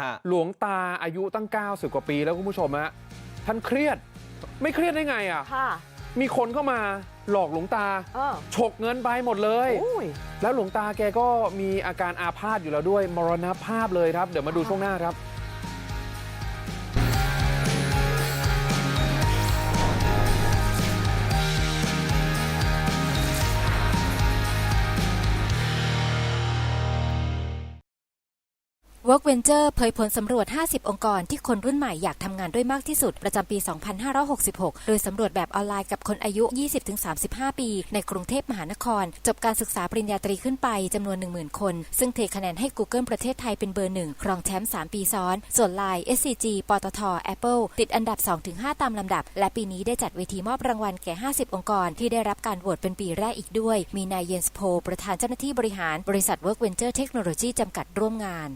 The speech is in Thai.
ฮะหลวงตาอายุตั้ง 90 กว่าปีแล้วคุณผู้ชมฮะท่านเครียดไม่เครียดได้ไงอะค่ะมีคนเข้ามาหลอกหลวงตาเออฉกเงินไปหมดเลยอุ้ยแล้วหลวงตาแกก็มีอาการอาพาธอยู่แล้วด้วยมรณภาพเลยครับ เดี๋ยวมาดูช่วงหน้าครับ Work Venture เผยผลสำรวจ 50 องค์กรที่คนรุ่นใหม่อยากทำงานด้วยมากที่สุด ประจำปี 2566 โดยสำรวจแบบออนไลน์กับคนอายุ 20-35 ปี ในกรุงเทพมหานคร จบการศึกษาปริญญาตรีขึ้นไปจำนวน 10,000 คน ซึ่งเทคะแนนให้ Google ประเทศไทยเป็นเบอร์หนึ่งครองแชมป์ 3 ปีซ้อน ส่วน Line SCG ปตท Apple ติดอันดับ 2-5 ตามลำดับ และปีนี้ได้จัดเวทีมอบรางวัลแก่ 50 องค์กร ที่ได้รับการโหวตเป็นปีแรกอีกด้วย มีนายเยนส์โพประธานเจ้าหน้าที่บริหารบริษัท Work Venture Technology จำกัดร่วมงาน